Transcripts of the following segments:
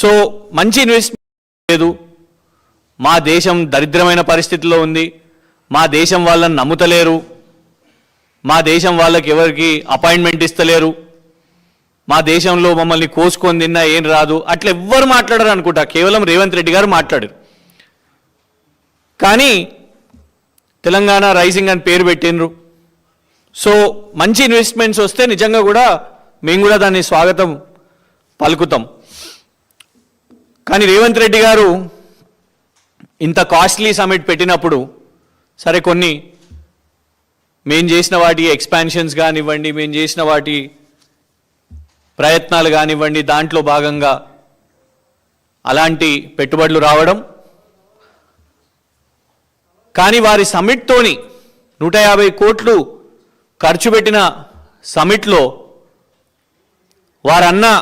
So మంచి investment లేదు. మా దేశం దరిద్రమైన పరిస్థితిలో ఉంది. మా దేశం వాళ్ళని నమ్ముతలేరు. మా దేశం వాళ్ళకి ఎవరికి అపాయింట్మెంట్ ఇస్తలేరు. మా దేశంలో మమ్మల్ని కోసుకొని తిన్నా ఏం రాదు. అట్లా ఎవ్వరు మాట్లాడరు అనుకుంటా. కేవలం రేవంత్ రెడ్డి గారు మాట్లాడారు. కానీ తెలంగాణ రైజింగ్ అని పేరు పెట్టినరు సో మంచి ఇన్వెస్ట్మెంట్స్ వస్తే నిజంగా కూడా మేము కూడా దాన్ని స్వాగతం పలుకుతాం. కానీ రేవంత్ రెడ్డి గారు ఇంత కాస్ట్లీ సమిట్ పెట్టినప్పుడు సరే కొన్ని మేము చేసిన వాటి ఎక్స్పాన్షన్స్ కానివ్వండి మేము చేసిన వాటి ప్రయత్నాలు కానివ్వండి దాంట్లో భాగంగా అలాంటి పెట్టుబడులు రావడం. కానీ వారి సమిట్తోని నూట యాభై కోట్లు ఖర్చు పెట్టిన సమిట్లో వారన్నా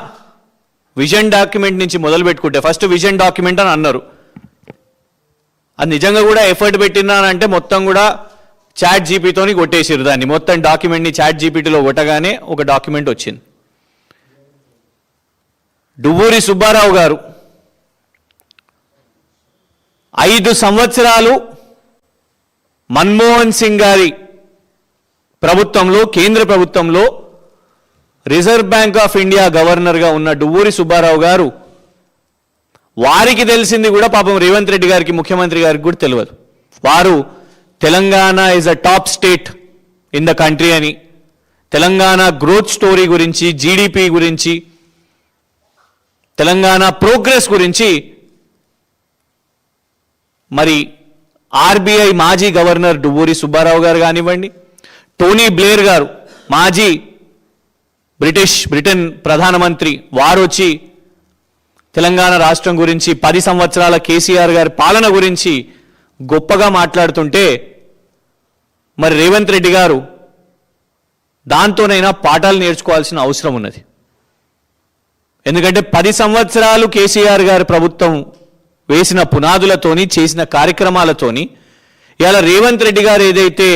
విజన్ డాక్యుమెంట్ నుంచి మొదలు పెట్టుకుంటే ఫస్ట్ విజన్ డాక్యుమెంట్ అని అన్నారు. అది నిజంగా కూడా ఎఫర్ట్ పెట్టినానంటే మొత్తం కూడా చాట్ జీపీతోని కొట్టేసారు దాన్ని. మొత్తం డాక్యుమెంట్ని చాట్ జీపీటీలో కొట్టగానే ఒక డాక్యుమెంట్ వచ్చింది. డువ్వూరి సుబ్బారావు గారు ఐదు సంవత్సరాలు మన్మోహన్ సింగ్ గారి ప్రభుత్వంలో కేంద్ర ప్రభుత్వంలో రిజర్వ్ బ్యాంక్ ఆఫ్ ఇండియా గవర్నర్గా ఉన్న డువ్వూరి సుబ్బారావు గారు వారికి తెలిసింది కూడా పాపం రేవంత్ రెడ్డి గారికి ముఖ్యమంత్రి గారికి కూడా తెలియదు. వారు Telangana is a top state in the country అని తెలంగాణ గ్రోత్ స్టోరీ గురించి జీడిపి గురించి తెలంగాణ ప్రోగ్రెస్ గురించి మరి ఆర్బీఐ మాజీ గవర్నర్ డువ్వూరి సుబ్బారావు గారు కానివ్వండి టోనీ బ్లేర్ గారు మాజీ బ్రిటిష్ బ్రిటన్ ప్రధానమంత్రి వారు వచ్చి తెలంగాణ రాష్ట్రం గురించి పది సంవత్సరాల కేసీఆర్ గారి పాలన గురించి గొప్పగా మాట్లాడుతుంటే మరి రేవంత్ రెడ్డి గారు దాంతోనైనా పాఠాలు నేర్చుకోవాల్సిన అవసరం ఉన్నది. ఎందుకంటే పది సంవత్సరాలు కేసీఆర్ గారి ప్రభుత్వం వేసిన పునాదులతోని చేసిన కార్యక్రమాలతోని ఇవాళ రేవంత్ రెడ్డి గారు ఏదైతే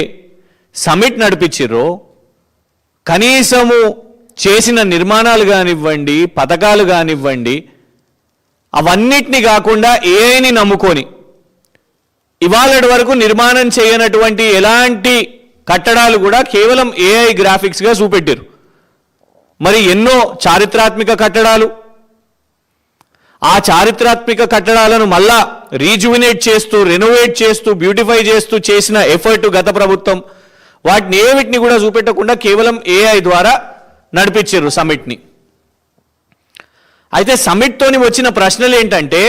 సమిట్ నడిపించిర్రో కనీసము చేసిన నిర్మాణాలు కానివ్వండి పథకాలు కానివ్వండి అవన్నిటిని కాకుండా ఏఐని నమ్ముకొని ఇవాళటి వరకు నిర్మాణం చేయనటువంటి ఎలాంటి కట్టడాలు కూడా కేవలం ఏఐ గ్రాఫిక్స్గా చూపెట్టారు. మరి ఎన్నో చారిత్రాత్మక కట్టడాలు. ఆ చారిత్రాత్మక కట్టడాలను మళ్ళా రీజువినేట్ చేస్తూ రెనోవేట్ చేస్తూ బ్యూటిఫై చేస్తూ చేసిన ఎఫర్ట్ గత ప్రభుత్వం. వాటిని ఏవిటిని కూడా చూపెట్టకుండా కేవలం ఏఐ ద్వారా నడిపించారు సమిట్ని అయితే సమిట్తోని వచ్చిన ప్రశ్నలు ఏంటంటే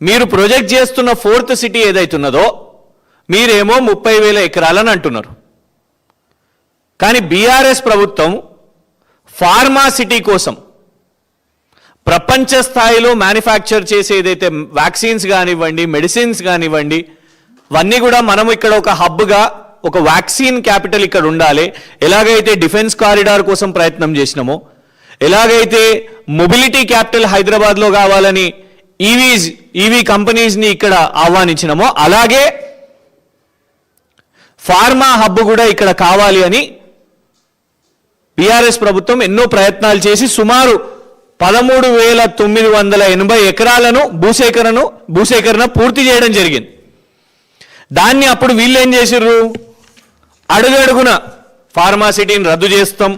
మీరు ప్రొజెక్ట్ చేస్తున్న ఫోర్త్ సిటీ ఏదైతున్నదో మీరేమో ముప్పై వేల ఎకరాలని అంటున్నారు. కానీ బీఆర్ఎస్ ప్రభుత్వం ఫార్మా సిటీ కోసం ప్రపంచ స్థాయిలో మ్యానుఫ్యాక్చర్ చేసే ఏదైతే వ్యాక్సిన్స్ కానివ్వండి మెడిసిన్స్ కానివ్వండి ఇవన్నీ కూడా మనం ఇక్కడ ఒక హబ్గా ఒక వ్యాక్సిన్ క్యాపిటల్ ఇక్కడ ఉండాలి. ఎలాగైతే డిఫెన్స్ కారిడార్ కోసం ప్రయత్నం చేసినామో ఎలాగైతే మొబిలిటీ క్యాపిటల్ హైదరాబాద్లో కావాలని ఈవీస్ ఈవీ కంపెనీస్ని ఇక్కడ ఆహ్వానించినామో అలాగే ఫార్మా హబ్ కూడా ఇక్కడ కావాలి అని బీఆర్ఎస్ ప్రభుత్వం ఎన్నో ప్రయత్నాలు చేసి సుమారు పదమూడు వేల తొమ్మిది వందల ఎనభై ఎకరాలను భూసేకరణను భూసేకరణ పూర్తి చేయడం జరిగింది. దాన్ని అప్పుడు వీళ్ళు ఏం చేసిర్రు? అడుగడుగున ఫార్మాసిటీని రద్దు చేస్తాం.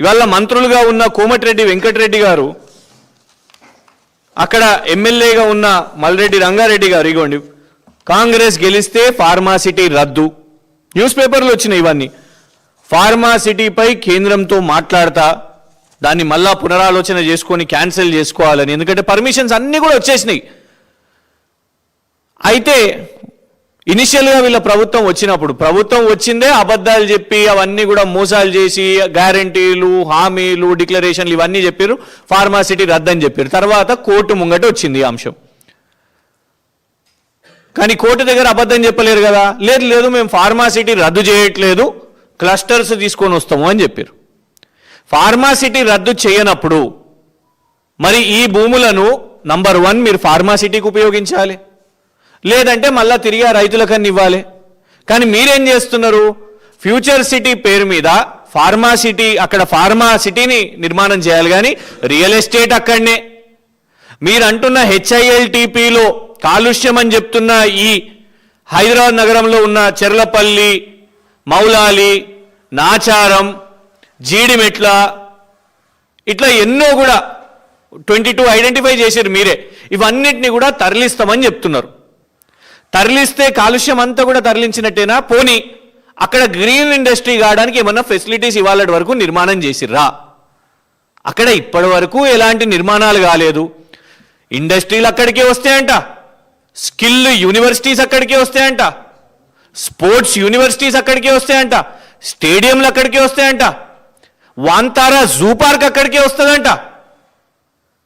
ఇవాళ మంత్రులుగా ఉన్న కోమటిరెడ్డి వెంకటరెడ్డి గారు అక్కడ ఎమ్మెల్యేగా ఉన్న మల్రెడ్డి రంగారెడ్డి గారు ఇగోండి కాంగ్రెస్ గెలిస్తే ఫార్మాసిటీ రద్దు. న్యూస్ పేపర్లు వచ్చినాయి ఇవన్నీ. ఫార్మాసిటీపై కేంద్రంతో మాట్లాడతా దాన్ని మళ్ళా పునరాలోచన చేసుకొని క్యాన్సిల్ చేసుకోవాలని. ఎందుకంటే పర్మిషన్స్ అన్నీ కూడా వచ్చేసినాయి. అయితే ఇనిషియల్గా వీళ్ళ ప్రభుత్వం వచ్చినప్పుడు ప్రభుత్వం వచ్చిందే అబద్ధాలు చెప్పి అవన్నీ కూడా మోసాలు చేసి గ్యారంటీలు హామీలు డిక్లరేషన్లు ఇవన్నీ చెప్పారు ఫార్మాసిటీ రద్దని చెప్పారు తర్వాత కోర్టు ముంగట వచ్చింది ఈ అంశం. కానీ కోర్టు దగ్గర అబద్ధం చెప్పలేరు కదా. లేదు లేదు మేము ఫార్మాసిటీ రద్దు చేయట్లేదు. క్లస్టర్స్ తీసుకొని వస్తాము అని చెప్పారు ఫార్మాసిటీ రద్దు చేయనప్పుడు మరి ఈ భూములను నంబర్ వన్ మీరు ఫార్మాసిటీకి ఉపయోగించాలి. లేదంటే మళ్ళా తిరిగి ఆ రైతులకన్నా ఇవ్వాలి. కానీ మీరేం చేస్తున్నారు? ఫ్యూచర్ సిటీ పేరు మీద ఫార్మా సిటీ అక్కడ ఫార్మా సిటీని నిర్మాణం చేయాలి కానీ రియల్ ఎస్టేట్ అక్కడనే. మీరు అంటున్న హెచ్ఐఎల్టీపీలో కాలుష్యం అని చెప్తున్న ఈ హైదరాబాద్ నగరంలో ఉన్న చెర్లపల్లి మౌలాలి నాచారం జీడిమెట్ల ఇట్లా ఎన్నో కూడా ట్వంటీ టూ ఐడెంటిఫై చేశారు మీరే. ఇవన్నిటిని కూడా తరలిస్తామని చెప్తున్నారు. తరలిస్తే కాలుష్యం అంతా కూడా తరలించినట్టేనా? పోనీ అక్కడ గ్రీన్ ఇండస్ట్రీ కావడానికి ఏమన్నా ఫెసిలిటీస్ ఇవాళ వరకు నిర్మాణం చేసిర్రా? అక్కడ ఇప్పటి వరకు ఎలాంటి నిర్మాణాలు కాలేదు. ఇండస్ట్రీలు అక్కడికే వస్తాయంట. స్కిల్ యూనివర్సిటీస్ అక్కడికే వస్తాయంట. స్పోర్ట్స్ యూనివర్సిటీస్ అక్కడికే వస్తాయంట. స్టేడియంలు అక్కడికే వస్తాయంట. వాంతారా జూ పార్క్ అక్కడికే వస్తుందంట.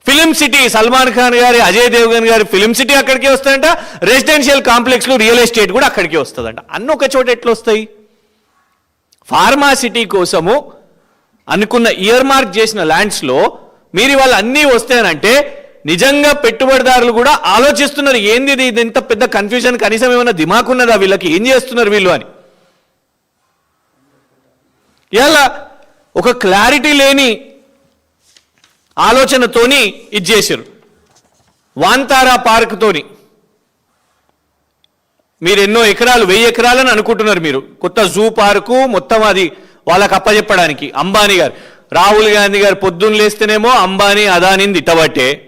ఫిలిం సిటీ సల్మాన్ ఖాన్ గారి అజయ్ దేవ్గన్ గారి ఫిలిం సిటీ అక్కడికే వస్తాయంట. రెసిడెన్షియల్ కాంప్లెక్స్లు రియల్ ఎస్టేట్ కూడా అక్కడికే వస్తుందంట. అన్న ఒక చోట ఎట్లా వస్తాయి ఫార్మా సిటీ కోసము అనుకున్న ఇయర్ మార్క్ చేసిన ల్యాండ్స్లో మీరు ఇవాళ అన్నీ వస్తాయనంటే నిజంగా పెట్టుబడిదారులు కూడా ఆలోచిస్తున్నారు ఏంది ఇది? ఇంత పెద్ద కన్ఫ్యూజన్ కనీసం ఏమైనా దిమాకున్నదా వీళ్ళకి? ఏం చేస్తున్నారు వీళ్ళు? అని. ఇలా ఒక క్లారిటీ లేని ఆలోచనతోని ఇది చేశారు. వాంతారా పార్క్తోని మీరు ఎన్నో ఎకరాలు వెయ్యి ఎకరాలని అనుకుంటున్నారు మీరు. కొత్త జూ పార్కు మొత్తం అది వాళ్ళకి అప్పచెప్పడానికి అంబానీ గారు రాహుల్ గాంధీ గారు పొద్దున్న లేస్తేనేమో అంబానీ అదానింది ఇటబట్టే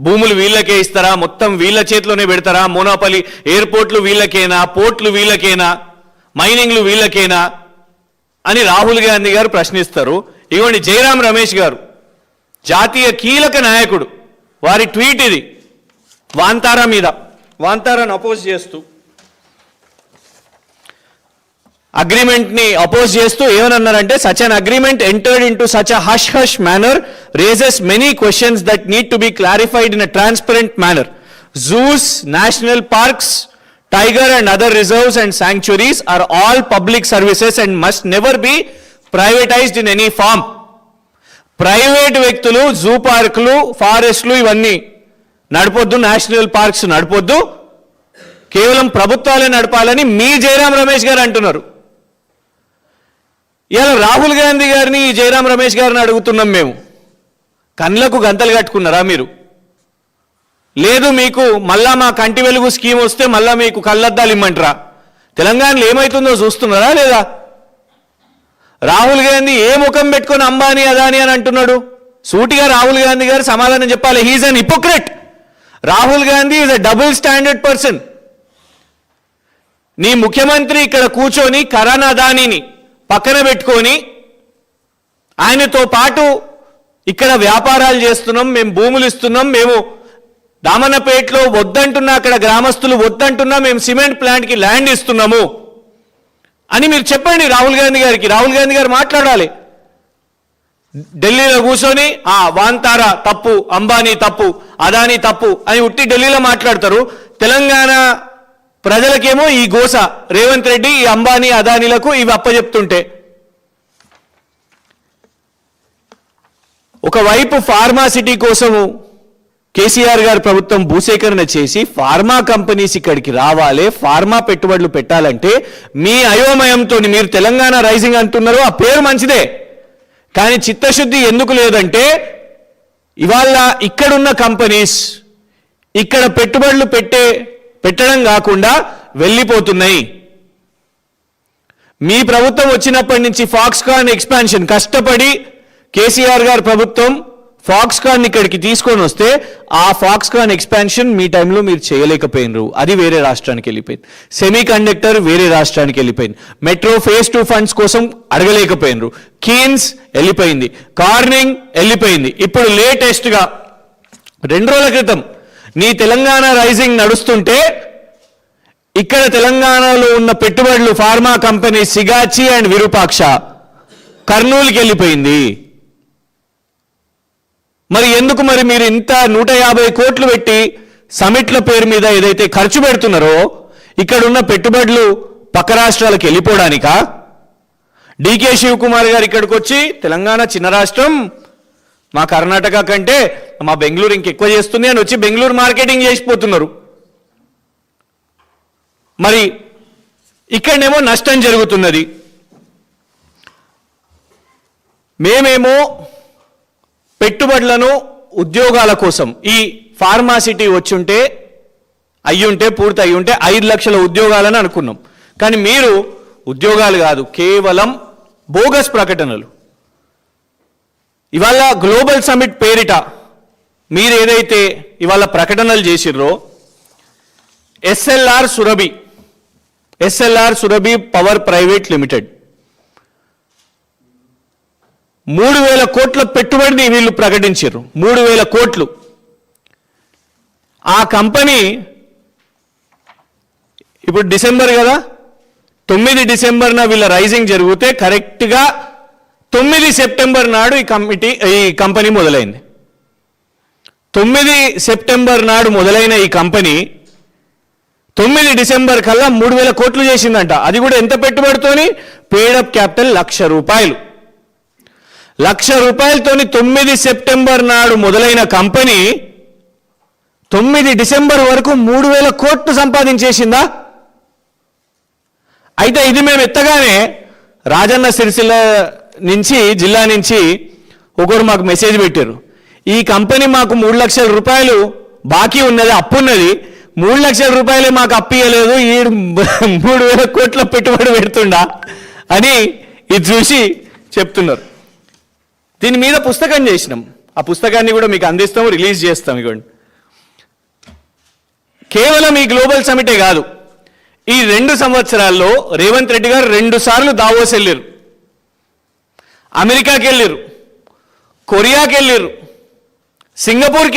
భూములు వీళ్ళకే ఇస్తారా? మొత్తం వీళ్ళ చేతిలోనే పెడతారా? మోనాపల్లి ఎయిర్పోర్ట్లు వీళ్ళకేనా? పోర్ట్లు వీళ్ళకేనా? మైనింగ్లు వీళ్ళకేనా? అని రాహుల్ గాంధీ గారు ప్రశ్నిస్తారు. ఇవ్వండి జయరాం రమేష్ గారు. జాతీయ కీలక నాయకుడు. వారి ట్వీట్ ఇది. వాంతారా మీద. వాంతారాను అపోజ్ చేస్తూ. అగ్రిమెంట్ని అపోజ్ చేస్తూ ఏమన్నారంటే such an agreement entered into such a hush hush manner raises many questions that need to be clarified in a transparent manner zoos national parks tiger and other reserves and sanctuaries are all public services and must never be privatised in any form private వ్యక్తులు zoo పార్కులు ఫారెస్ట్లు ఇవన్నీ నడపొద్దు national parks నడపొద్దు. కేవలం ప్రభుత్వాలే నడపాలని మీ జయరాం రమేష్ గారు అంటున్నారు. ఇలా రాహుల్ గాంధీ గారిని ఈ జయరాం రమేష్ గారిని అడుగుతున్నాం మేము. కళ్ళకు గంతలు కట్టుకున్నారా మీరు? లేదు మీకు మళ్ళా మా కంటి వెలుగు స్కీమ్ వస్తే మళ్ళా మీకు కళ్ళద్దాలు ఇమ్మంటారా? తెలంగాణలో ఏమవుతుందో చూస్తున్నారా లేదా? రాహుల్ గాంధీ ఏ ముఖం పెట్టుకొని అంబానీ అదాని అని అంటున్నాడు? సూటిగా రాహుల్ గాంధీ గారు సమాధానం చెప్పాలి. He's an hypocrite Rahul Gandhi is a double standard person నీ ముఖ్యమంత్రి ఇక్కడ కూర్చొని కరణ్ అదానీని పక్కన పెట్టుకొని ఆయనతో పాటు ఇక్కడ వ్యాపారాలు చేస్తున్నాం మేము భూములు ఇస్తున్నాం మేము దామన్నపేటలో వద్దంటున్నా అక్కడ గ్రామస్తులు వద్దంటున్నా మేము సిమెంట్ ప్లాంట్కి ల్యాండ్ ఇస్తున్నాము. అని మీరు చెప్పండి రాహుల్ గాంధీ గారికి. రాహుల్ గాంధీ గారు మాట్లాడాలి. ఢిల్లీలో కూర్చొని ఆ వాంతారా తప్పు అంబానీ తప్పు అదానీ తప్పు అని ఉట్టి ఢిల్లీలో మాట్లాడతారు. తెలంగాణ ప్రజలకేమో ఈ గోస రేవంత్ రెడ్డి ఈ అంబానీ అదానీలకు ఇవి అప్పచెప్తుంటే ఒకవైపు ఫార్మాసిటీ కోసము కేసీఆర్ గారి ప్రభుత్వం భూసేకరణ చేసి ఫార్మా కంపెనీస్ ఇక్కడికి రావాలి ఫార్మా పెట్టుబడులు పెట్టాలంటే మీ అయోమయంతో మీరు తెలంగాణ రైజింగ్ అంటున్నారు ఆ పేరు మంచిదే. కానీ చిత్తశుద్ధి ఎందుకు లేదంటే ఇవాళ ఇక్కడున్న కంపెనీస్ ఇక్కడ పెట్టుబడులు పెట్టే పెట్టడం కాకుండా వెళ్ళిపోతున్నాయి. మీ ప్రభుత్వం వచ్చినప్పటి నుంచి ఫాక్స్కాన్ ఎక్స్పాన్షన్ కష్టపడి కేసీఆర్ గారి ప్రభుత్వం ఫాక్స్కాన్ ఇక్కడికి తీసుకొని వస్తే ఆ ఫాక్స్కాన్ ఎక్స్పాన్షన్ మీ టైంలో మీరు చేయలేకపోయినరు. అది వేరే రాష్ట్రానికి వెళ్ళిపోయింది. సెమీ కండక్టర్ వేరే రాష్ట్రానికి వెళ్ళిపోయింది. మెట్రో ఫేస్ టూ ఫండ్స్ కోసం అడగలేకపోయినరు. కీన్స్ వెళ్ళిపోయింది. కార్నింగ్ వెళ్ళిపోయింది. ఇప్పుడు లేటెస్ట్గా రెండు రోజుల క్రితం నీ తెలంగాణ రైజింగ్ నడుస్తుంటే ఇక్కడ తెలంగాణలో ఉన్న పెట్టుబడులు pharma company Sigachi and Virupaksha కర్నూలుకి వెళ్ళిపోయింది. మరి ఎందుకు మరి మీరు ఇంత నూట యాభై కోట్లు పెట్టి సమిట్ల పేరు మీద ఏదైతే ఖర్చు పెడుతున్నారో ఇక్కడ ఉన్న పెట్టుబడులు పక్క రాష్ట్రాలకు వెళ్ళిపోవడానికా? డికే శివకుమార్ గారు ఇక్కడికి వచ్చి తెలంగాణ చిన్న రాష్ట్రం మా కర్ణాటక కంటే మా బెంగళూరు ఇంకెక్కువ చేస్తుంది అని వచ్చి బెంగళూరు మార్కెటింగ్ చేసిపోతున్నారు. మరి ఇక్కడనేమో నష్టం జరుగుతున్నది. మేమేమో పెట్టుబడులను ఉద్యోగాల కోసం ఈ ఫార్మాసిటీ వచ్చుంటే అయ్యుంటే పూర్తి అయ్యుంటే ఐదు లక్షల ఉద్యోగాలని అనుకున్నాం. కానీ మీరు ఉద్యోగాలు కాదు కేవలం బోగస్ ప్రకటనలు. ఇవాళ గ్లోబల్ సమిట్ పేరిట మీరు ఏదైతే ఇవాళ ప్రకటనలు చేసిర్రో SLR Surabhi SLR Surabhi power private limited. మూడు వేల కోట్ల పెట్టుబడిని వీళ్ళు ప్రకటించారు. మూడు వేల కోట్లు. ఆ కంపెనీ ఇప్పుడు డిసెంబర్ కదా? తొమ్మిది డిసెంబర్న వీళ్ళ రైజింగ్ జరిగితే కరెక్ట్గా తొమ్మిది సెప్టెంబర్ నాడు ఈ కమిటీ ఈ కంపెనీ మొదలైంది. తొమ్మిది సెప్టెంబర్ నాడు మొదలైన ఈ కంపెనీ తొమ్మిది డిసెంబర్ కల్లా మూడు వేల కోట్లు చేసిందంట. అది కూడా ఎంత పెట్టుబడితోని? పేడప్ క్యాపిటల్ లక్ష రూపాయలు. లక్ష రూపాయలతోని తొమ్మిది సెప్టెంబర్ నాడు మొదలైన కంపెనీ తొమ్మిది డిసెంబర్ వరకు మూడు వేల కోట్లు సంపాదించేసిందా? అయితే ఇది మేము ఎత్తగానే రాజన్న సిరిసిల్ల నుంచి జిల్లా నుంచి ఒకరు మాకు మెసేజ్ పెట్టారు. ఈ కంపెనీ మాకు మూడు లక్షల రూపాయలు బాకీ ఉన్నది అప్పు ఉన్నది మూడు లక్షల రూపాయలే మాకు అప్పు ఇవ్వలేదు ఈ మూడు వేల కోట్ల పెట్టుబడి పెడుతుండా అని ఇది చూసి చెప్తున్నారు. దీని మీద పుస్తకం చేసినాం. ఆ పుస్తకాన్ని కూడా మీకు అందిస్తాం రిలీజ్ చేస్తాం ఇవ్వండి కేవలం ఈ గ్లోబల్ సమిటే కాదు ఈ రెండు సంవత్సరాల్లో రేవంత్ రెడ్డి గారు రెండు సార్లు దావోస్ వెళ్ళారు అమెరికాకి వెళ్ళారు కొరియాకి వెళ్ళారు సింగపూర్కి